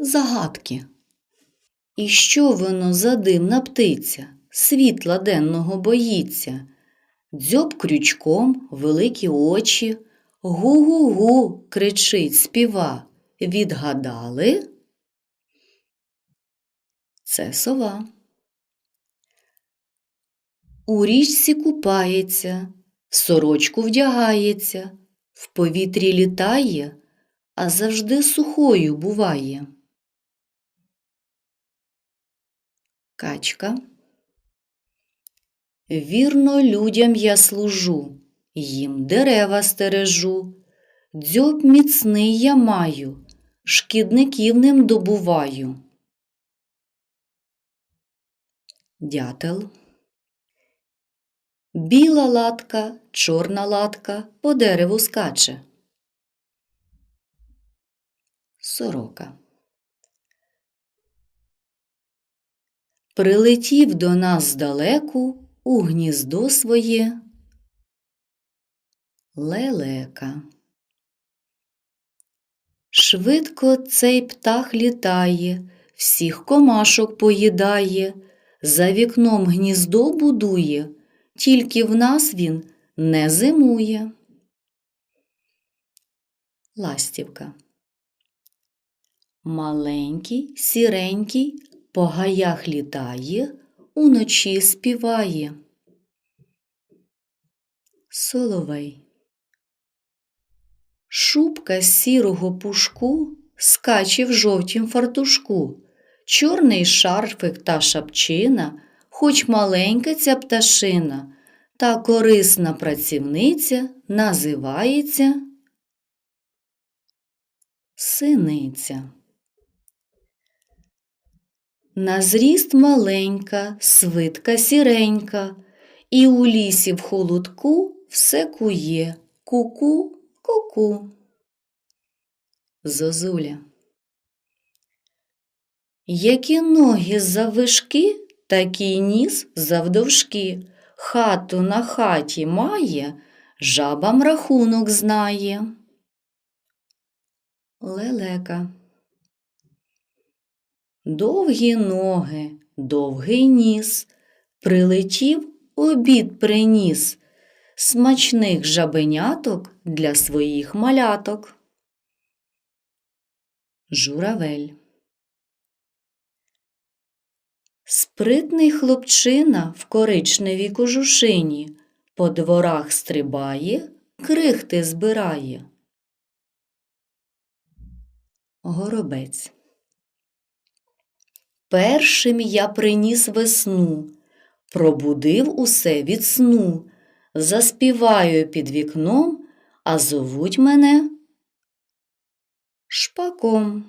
загадки. І що воно за дивна птиця, світла денного боїться? Дзьоб крючком, великі очі, гу-гу-гу кричить, співа. Відгадали? Це сова. У річці купається, в сорочку вдягається, в повітрі літає, а завжди сухою буває. Качка. Вірно людям я служу, їм дерева стережу, дзьоб міцний я маю, шкідників ним добуваю. Дятел. Біла латка, чорна латка по дереву скаче. Сорока. Прилетів до нас здалеку у гніздо своє лелека. Швидко цей птах літає, всіх комашок поїдає, за вікном гніздо будує, тільки в нас він не зимує. Ластівка. Маленький, сіренький, по гаях літає, уночі співає. Соловей. Шубка з сірого пушку скаче в жовтім фартушку, чорний шарфик та шапчина, хоч маленька ця пташина, та корисна працівниця називається синиця. На зріст маленька, свитка сіренька, і у лісі в холодку все кує, ку-ку, ку-ку. Зозуля. Які ноги заввишки, такий ніс завдовжки. Хату на хаті має, жабам рахунок знає. Лелека. Довгі ноги, довгий ніс, прилетів, обід приніс, смачних жабеняток для своїх маляток. Журавель. Спритний хлопчина в коричневій кожушині по дворах стрибає, крихти збирає. Горобець. Першим я приніс весну, пробудив усе від сну, заспіваю під вікном, а зовуть мене шпаком.